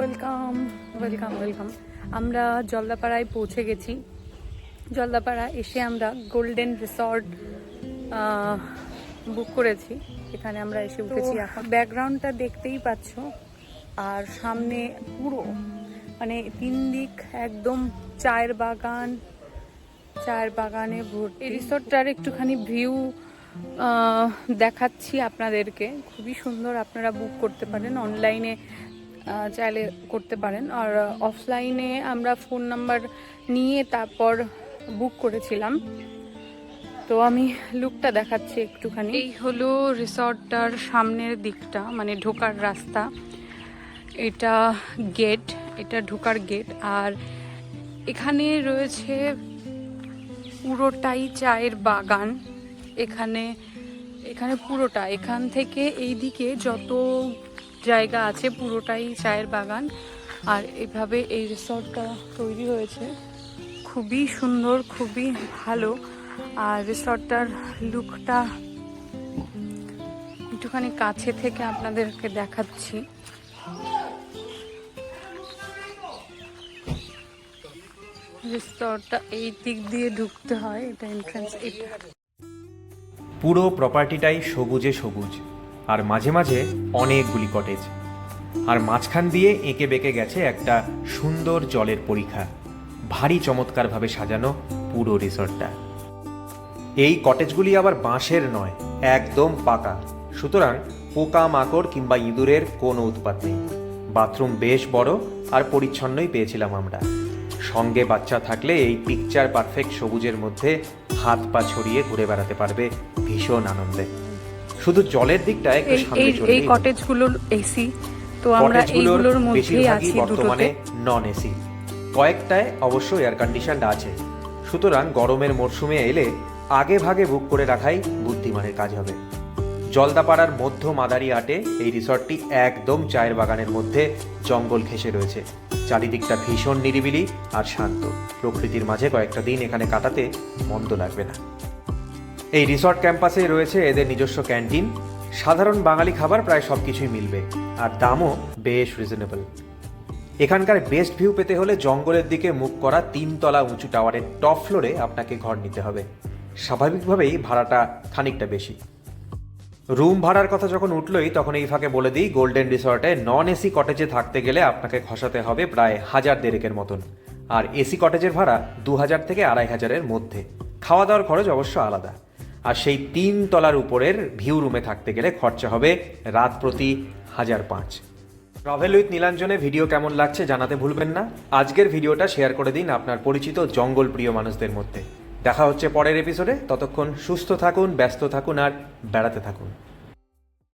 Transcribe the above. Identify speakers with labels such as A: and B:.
A: Welcome welcome welcome আমরা জলদাপাড়ায় পৌঁছে গেছি। জলদাপাড়া এসে আমরা গোল্ডেন রিসর্ট বুক করেছি। এখানে আমরা এসে উঠেছি এখন। ব্যাকগ্রাউন্ডটা দেখতেই পাচ্ছ। আর সামনে পুরো মানে তিন দিক একদম চায়ের বাগান চায়ের বাগানে ভর্তি। এই রিসোর্টটার একটুখানি ভিউ দেখাচ্ছি আপনাদেরকে। খুবই সুন্দর আপনারা বুক করতে পারেন। অনলাইনে চাইলে করতে পারেন। আর অফলাইনে আমরা ফোন নাম্বার নিয়ে তারপর বুক করেছিলাম। তো আমি লুকটা দেখাচ্ছি একটুখানি। এই হলো রিসর্টটার সামনের দিকটা মানে ঢোকার রাস্তা। এটা গেট এটা ঢোকার গেট আর এখানে রয়েছে পুরোটাই চায়ের বাগান। এখানে এখানে পুরোটা। এখান থেকে এই দিকে যত জায়গা আছে পুরোটাই চায়ের বাগান। আর এভাবে এই রিসর্টটা তৈরি হয়েছে। খুবই সুন্দর, খুবই ভালো। আর রিসর্টটার লুকটা একটুখানি কাছে থেকে আপনাদেরকে দেখাচ্ছি। রিসর্টটা এই দিক দিয়ে ঢুকতে হয়, এটা এন্ট্রান্স এটা।
B: পুরো প্রপার্টিটাই সবুজে সবুজ। আর মাঝে মাঝে অনেকগুলি কটেজ আর মাঝখান দিয়ে এঁকে বেঁকে গেছে একটা সুন্দর জলের পরীক্ষা ভারী চমৎকারভাবে সাজানো পুরো রিসর্টটা। এই কটেজগুলি আবার বাঁশের নয়, একদম পাকা। সুতরাং পোকা মাকড় কিংবা ইঁদুরের কোনো উৎপাত নেই। বাথরুম বেশ বড় আর পরিচ্ছন্নই পেয়েছিলাম আমরা। সঙ্গে বাচ্চা থাকলে এই পিকচার পারফেক্ট সবুজের মধ্যে হাত পা ছড়িয়ে ঘুরে বেড়াতে পারবে ভীষণ আনন্দে। শুধু জলের দিকটা একটু সামনে চলে
A: এই কটেজগুলোর এসি তো আমরা এইগুলোর মধ্যেই আছি
B: বর্তমানে নন এসি কয়েকটায় অবশ্য এয়ার কন্ডিশনড আছে। সুতরাং গরমের মরশুমে এলে আগে ভাগে বুক করে রাখাই বুদ্ধিমানের কাজ হবে। জলদাপাড়ার মধ্য মাদারি আটে এই রিসর্টটি একদম চায়ের বাগানের মধ্যে জঙ্গল ঘেঁষে রয়েছে। চারিদিকটা ভীষণ নিরিবিলি আর শান্ত। প্রকৃতির মাঝে কয়েকটা দিন এখানে কাটাতে মন্দ লাগবে না। এই রিসর্ট ক্যাম্পাসে রয়েছে এদের নিজস্ব ক্যান্টিন সাধারণ বাঙালি খাবার প্রায় সব কিছুই মিলবে, আর দামও বেশ রিজনেবল এখানকার বেস্ট ভিউ পেতে হলে জঙ্গলের দিকে মুখ করা তিনতলা উঁচু টাওয়ারের টপ ফ্লোরে আপনাকে ঘর নিতে হবে। স্বাভাবিকভাবেই ভাড়াটা খানিকটা বেশি। রুম ভাড়ার কথা যখন উঠলই, তখন এই ফাঁকে বলে দিই গোল্ডেন রিসর্টে নন এসি কটেজে থাকতে গেলে আপনাকে খসাতে হবে প্রায় হাজার দেড়েকের মতন। আর এসি কটেজের ভাড়া দু হাজার থেকে আড়াই হাজারের মধ্যে। খাওয়া দাওয়ার খরচ অবশ্য আলাদা। আর সেই তিন তলার উপরের ভিউ রুমে থাকতে গেলে খরচা হবে রাত প্রতি হাজার পাঁচ। ট্রাভেল উইথ নীলাঞ্জনে ভিডিও কেমন লাগছে জানাতে ভুলবেন না। আজকের ভিডিওটা শেয়ার করে দিন আপনার পরিচিত জঙ্গল প্রিয় মানুষদের মধ্যে। দেখা হচ্ছে পরের এপিসোডে ততক্ষণ সুস্থ থাকুন, ব্যস্ত থাকুন আর বেড়াতে থাকুন।